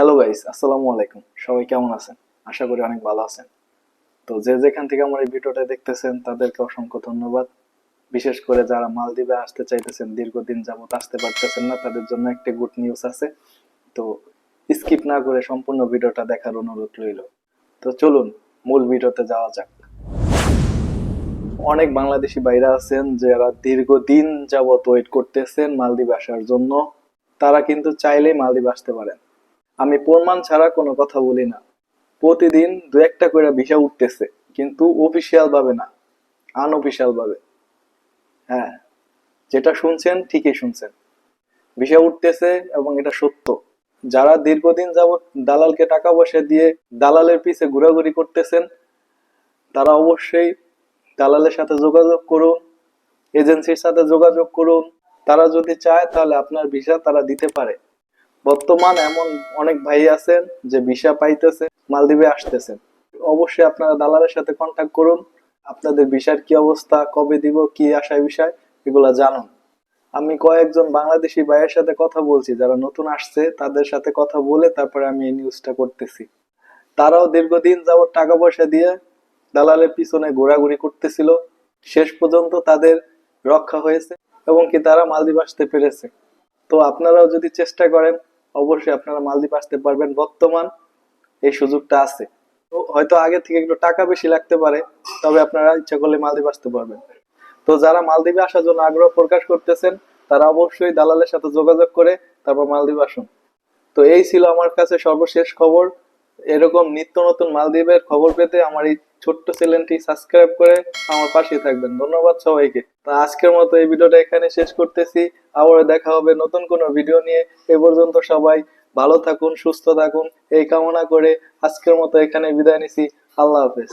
Hello guys আসসালামু আলাইকুম সবাই কেমন আছেন? আশা করি অনেক ভালো আছেন। তো যে যেখান থেকে আমার এই ভিডিওটা দেখতেছেন, তাদেরকে অসংখ্য ধন্যবাদ। বিশেষ করে যারা মালদ্বীপে আসতে চাইতেছেন, দীর্ঘদিন যাবত আসতে পারতেছেন না, তাদের জন্য একটি গুড নিউজ আছে। তো স্কিপ না করে সম্পূর্ণ ভিডিওটা দেখার অনুরোধ রইল। তো চলুন, মূল ভিডিওতে যাওয়া যাক। অনেক বাংলাদেশি বাইরা আছেন, যারা দীর্ঘদিন যাবত ওয়েট করতেছেন মালদ্বীপ আসার জন্য। তারা কিন্তু চাইলেই মালদ্বীপ আসতে পারেন। আমি প্রমাণ ছাড়া কোনো কথা বলি না। প্রতিদিন দু একটা করে ভিসা উঠতেছে, কিন্তু অফিসিয়াল ভাবে না আনঅফিসিয়াল ভাবে। হ্যাঁ যেটা শুনছেন ঠিকই শুনছেন। ভিসা উঠতেছে এবং এটা সত্য। যারা দীর্ঘদিন যাবত দালালকে টাকা পয়সা দিয়ে দালালের পিছে ঘোরাঘুরি করতেছেন, তারা অবশ্যই দালালের সাথে যোগাযোগ করুন, এজেন্সির সাথে যোগাযোগ করুন। তারা যদি চায় তাহলে আপনার ভিসা তারা দিতে পারে। বর্তমান এমন অনেক ভাই আছেন যে ভিসা পাইতেছে, মালদ্বীপে আসতেছেন। অবশ্যই আপনারা দালালের সাথে কন্ট্যাক্ট করুন, আপনাদের ভিসার কি অবস্থা, কবে দিব, কি আশায় বিষয়, এগুলা জানুন। আমি কয়েকজন বাংলাদেশি ভাইয়ের সাথে কথা বলছি, যারা নতুন আসছে, তাদের সাথে কথা বলে তারপরে আমি এই নিউজটা করতেছি। তারাও দীর্ঘদিন যাবত টাকা পয়সা দিয়ে দালালের পিছনে ঘোরাঘুরি করতেছিল। শেষ পর্যন্ত তাদের রক্ষা হয়েছে এবং কি তারা মালদ্বীপ আসতে পেরেছে। তো আপনারাও যদি চেষ্টা করেন অবশ্যই আপনারা মালদ্বীপ আসতে পারবেন। বর্তমান এই সুযোগটা আছে। তো হয়তো আগে থেকে একটু টাকা বেশি লাগতে পারে, তবে আপনারা ইচ্ছা করলে মালদ্বীপ আসতে পারবেন। তো যারা মালদ্বীপে আসার জন্য আগ্রহ প্রকাশ করতেছেন, তারা অবশ্যই দালালের সাথে যোগাযোগ করে তারপর মালদ্বীপ আসুন। তো এই ছিল আমার কাছে সর্বশেষ খবর। এরকম নিত্য নতুন মালদ্বীপের খবর পেতে আমার এই ছোট্ট চ্যানেলটি সাবস্ক্রাইব করে আমার পাশে থাকবেন। ধন্যবাদ সবাইকে। তা আজকের মতো এই ভিডিওটা এখানে শেষ করতেছি। আবার দেখা হবে নতুন কোনো ভিডিও নিয়ে। এ পর্যন্ত সবাই ভালো থাকুন, সুস্থ থাকুন। এই কামনা করে আজকের মতো এখানে বিদায় নিছি। আল্লাহ হাফেজ।